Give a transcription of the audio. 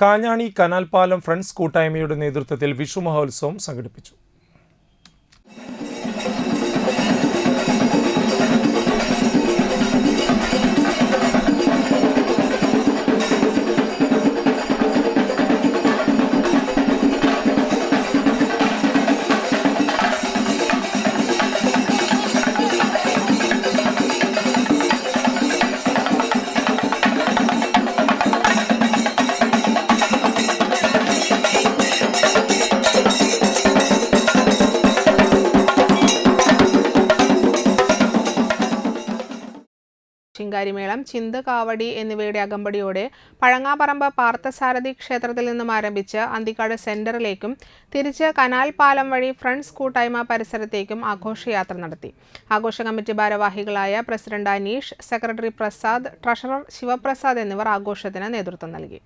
Kanjani canal പാലം friends കൂട്ടായ്മയുടെ നേതൃത്വത്തിൽ വിഷു മഹോത്സവം സംഘടിപ്പിച്ചു. ചിങ്കാരിമേളം ചിന്ത് കാവടി എന്നിവയുടെ അകമ്പടിയോടെ പഴങ്ങാപ്പറമ്പ് പാർത്ഥസാരഥി ക്ഷേത്രത്തിൽ നിന്നും ആരംഭിച്ച് അന്തിക്കാട് സെന്ററിലേക്കും തിരിച്ച് കനാൽ പാലം വഴി ഫ്രണ്ട്സ് കൂട്ടായ്മ പരിസരത്തേക്കും ആഘോഷയാത്ര നടത്തി. ആഘോഷ കമ്മിറ്റി ഭാരവാഹികളായ president Aneesh secretary Prasad treasurer Sivaprasad എന്നിവർ ആഘോഷത്തിന് നേതൃത്വം നൽകി.